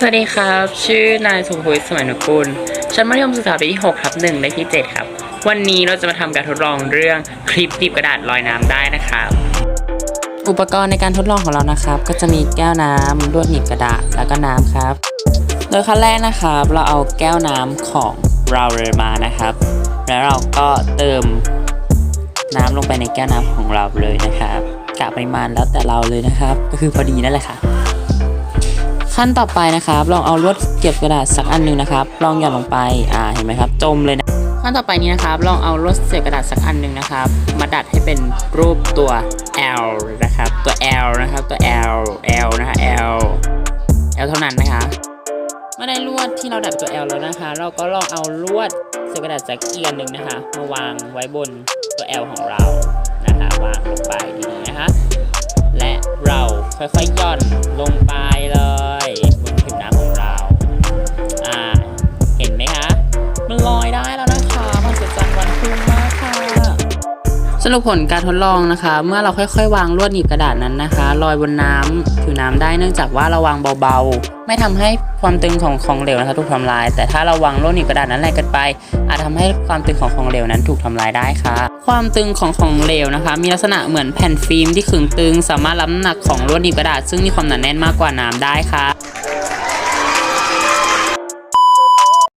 สวัสดีครับ ชื่อนายสุภวิทย์สมัยนุกูลชั้นมัธยมศึกษาปีที่6ทับ1เลขที่ 7 ครับ วันนี้เราจะมาทำการทดลองเรื่องคลิปดิบกระดาษลอยน้ำได้นะครับ อุปกรณ์ในการทดลองของเรานะครับ ก็จะมีแก้วน้ำลวดหนีบกระดาษแล้วก็น้ำครับ โดยขั้นแรกนะครับ เราเอาแก้วน้ำของเราเลยมานะครับ แล้วเราก็เติมน้ำลงไปในแก้วน้ำของเราเลยนะครับกะปริมาณแล้วแต่เราเลยนะครับ ก็คือพอดีนั่นแหละค่ะ ขั้นต่อไปนะครับ ลองเอาลวดเก็บกระดาษสักอันหนึงนะครับ ลองหย่อนลงไปอ่าเห็นไหมครับ จมเลยนะขั้นต่อไปนี้นะครับ ลองเอาลวดเสียบกระดาษสักอันหนึงนะครับ มาดัดให้เป็นรูปตัว L นะครับ ตัว L นะครับ ตัว L L นะคะ L L เท่านั้นนะคะเมื่อได้ลวดที่เราดัดเป็นตัว L แล้วนะคะ เราก็ลองเอาลวดเสียบกระดาษสักอีกอันหนึ่งนะคะ มาวางไว้บนตัว L ของเรานะคะวางลงไปดีๆนะคะ และเราค่อยๆย่อนลงไปเลย สรุปผลการทดลองนะคะ เมื่อเราค่อยๆ วางลวดหนีบกระดาษนั้นนะคะลอยบนน้ำผิวน้ำได้เนื่องจากว่าเราวางเบาๆ ไม่ทำให้ความตึงของของเหลวนะคะถูกทำลาย แต่ถ้าเราวางลวดหนีบกระดาษนั้นแรงเกินไป อาจทำให้ความตึงของของเหลวนั้นถูกทำลายได้ค่ะ ความตึงของของเหลวนะคะ มีลักษณะเหมือนแผ่นฟิล์มที่ขึงตึง สามารถรับน้ำหนักของลวดหนีบกระดาษ ซึ่งมีความหนาแน่นมากกว่าน้ำได้ค่ะ